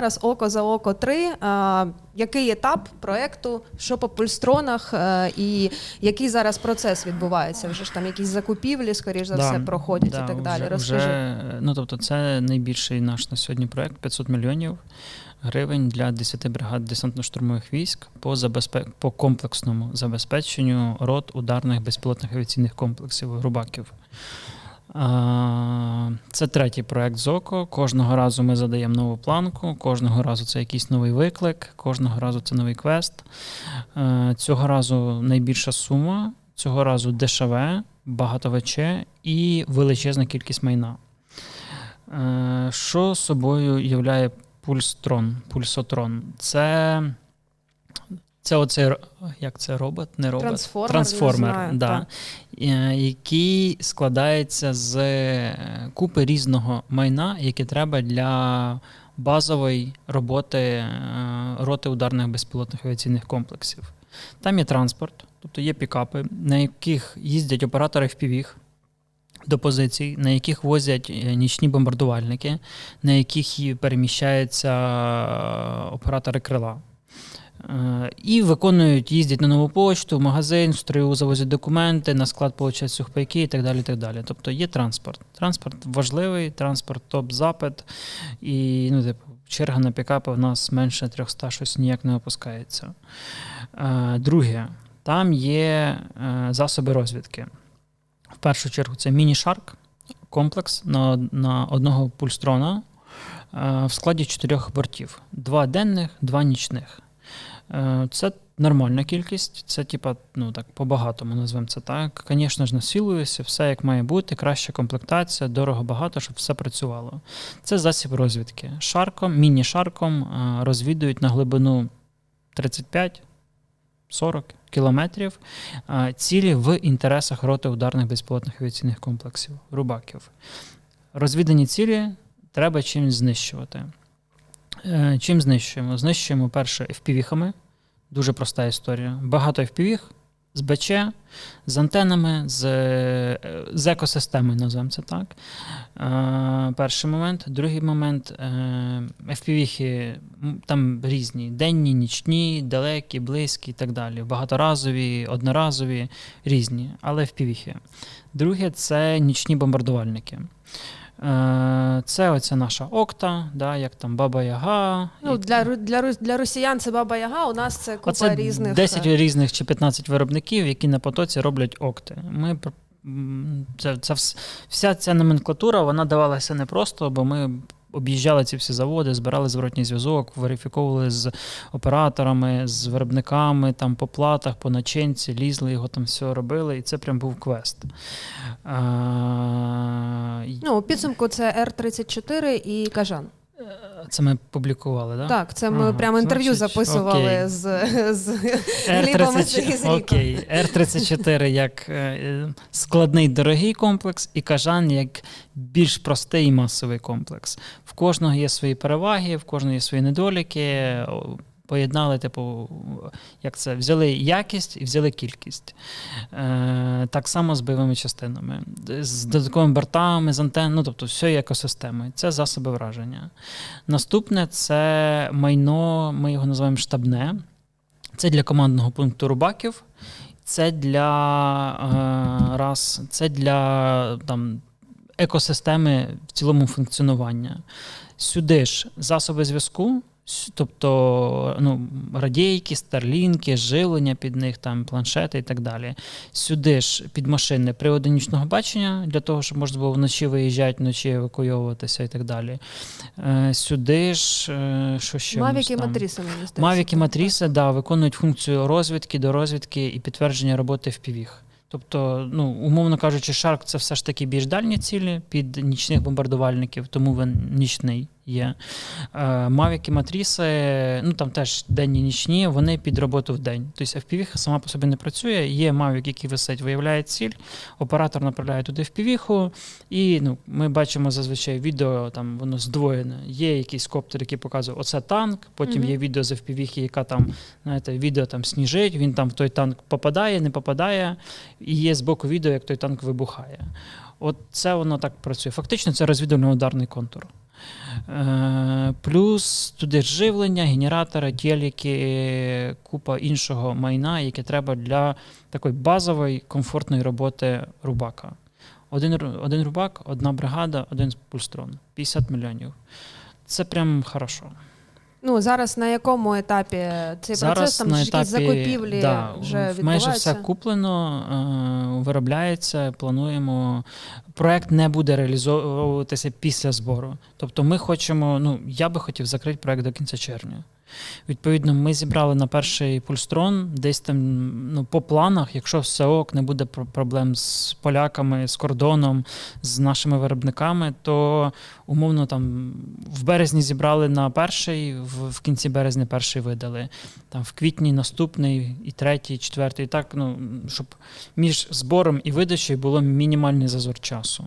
зараз око за око 3. Який етап проекту, що по пульстронах, е, і який зараз процес відбувається? Вже ж там якісь закупівлі, скоріш за все, проходять і так далі. Вже, Розкажи. вже, ну, тобто, це найбільший наш на сьогодні проект 500 мільйонів гривень для 10 бригад десантно-штурмових військ по, забезпе... по комплексному забезпеченню рот ударних безпілотних авіаційних комплексів Грубаків. Це третій проект ЗОКО. Кожного разу ми задаємо нову планку, кожного разу це якийсь новий виклик, кожного разу це новий квест. Е, Цього разу найбільша сума, цього разу дешеве, багатовече і величезна кількість майна. Е, Що собою являє пульстрон, пульсотрон? Це, це оцей, як це робот? Не робот? Трансформер, Трансформер, знаю, да, так. Е, який складається з е, купи різного майна, яке треба для базової роботи е, роти ударних безпілотних авіаційних комплексів. Там є транспорт, тобто є пікапи, на яких їздять оператори FPV до позицій, на яких возять нічні бомбардувальники, на яких переміщаються оператори крила. Е, І виконують, їздять на нову почту, в магазин, в строю завозять документи, на склад получають сухпайки і так далі. так далі. Тобто є транспорт. Транспорт важливий, транспорт топ-запит. І ну, типу, черга на пікапи в нас менше 300, щось ніяк не опускається. Е, Друге, там є е, засоби розвідки. В першу чергу це міні-шарк, комплекс на, на одного пульстрона в складі чотирьох бортів: два денних, два нічних. Е, Це нормальна кількість, це типа, ну так, по-багатому назвемо це так. Звісно ж, насилуюся, все як має бути, краща комплектація, дорого багато, щоб все працювало. Це засіб розвідки. Шарком, міні-шарком е, розвідують на глибину 35 40 кілометрів е, цілі в інтересах роти ударних безпілотних авіаційних комплексів, рубаків. Розвідані цілі треба чимось знищувати. Е, Чим знищуємо? Знищуємо перше FPV-хами. Дуже проста історія. Багато FPV з БЧ, з антенами, з, е, з екосистемою, називаємо це так. Е, Перший момент. Другий момент е, FPV там різні: денні, нічні, далекі, близькі і так далі. Багаторазові, одноразові, різні, але FPV. Друге це нічні бомбардувальники. Е, Це оця наша Окта, да, як там Баба Яга. Ну, для, для, для росіян це баба Яга, у нас це купа Оце різних. 10 е, різних чи 15 виробників, які на потоці роблять окти. Ми це, це вся ця номенклатура вона давалася непросто, бо ми об'їжджали ці всі заводи, збирали зворотній зв'язок, верифіковували з операторами, з виробниками, там по платах, по начинці, лізли його там все робили, і це прям був квест. Ну, у підсумку це Р-34 і Кажан. це ми публікували, так? Так, це ми Ага, прямо інтерв'ю значить, записували окей. з, з Глібом з. Окей, Р-34 як е, складний дорогий комплекс, і Кажан як більш простий масовий комплекс. В кожного є свої переваги, в кожного є свої недоліки. Поєднали, типу, як це, взяли якість і взяли кількість. Е, так само з бойовими частинами, з додатковими бортами, з антенн, ну тобто всією екосистемою. Це засоби враження. Наступне це майно, ми його називаємо штабне. Це для командного пункту рубаків, це для е, раз, це для там, екосистеми в цілому функціонування. Сюди ж засоби зв'язку, тобто ну, радійки, старлінки, живлення під них, там, планшети і так далі. Сюди ж під машини приводи нічного бачення, для того, щоб можна було вночі виїжджати, вночі евакуйовуватися і так далі. Е, сюди ж, е, що ще? Мавіки матриси. Мавіки так. Матріси да, виконують функцію розвідки, дорозвідки і підтвердження роботи FPV. Тобто, ну, умовно кажучи, Шарк це все ж таки більш дальні цілі під нічних бомбардувальників, тому він нічний є. Е, Мавіки Матріси, ну там теж денні нічні, вони під роботу в день. Тобто FPV сама по собі не працює. Є Мавік, який висить, виявляє ціль, оператор направляє туди FPV, і ну, ми бачимо зазвичай відео, там воно здвоєне. Є якийсь коптер, який показує, оце танк, потім Мгм. є відео з FPV, яка там, знаєте, відео там сніжить, він там в той танк попадає, не попадає, і є збоку відео, як той танк вибухає. От це воно так працює. Фактично, це розвідувально ударний контур. Е, Плюс туди живлення, генератори, телеки, купа іншого майна, яке треба для такої базової комфортної роботи рубака. Один, один рубак, одна бригада, один пульстрон. 50 мільйонів. Це прям хорошо. Ну зараз на якому етапі цей процес? Там ж якісь закупівлі да, вже майже все куплено, е, виробляється, плануємо. Проект не буде реалізовуватися після збору. Тобто, ми хочемо, ну я би хотів закрити проект до кінця червня. Відповідно, ми зібрали на перший пульстрон, десь там ну, по планах, якщо все ок, не буде проблем з поляками, з кордоном, з нашими виробниками, то умовно там в березні зібрали на перший, в, в кінці березня перший видали. Там в квітні наступний, і третій, і четвертий. І так, ну, щоб між збором і видачею було мінімальний зазор часу.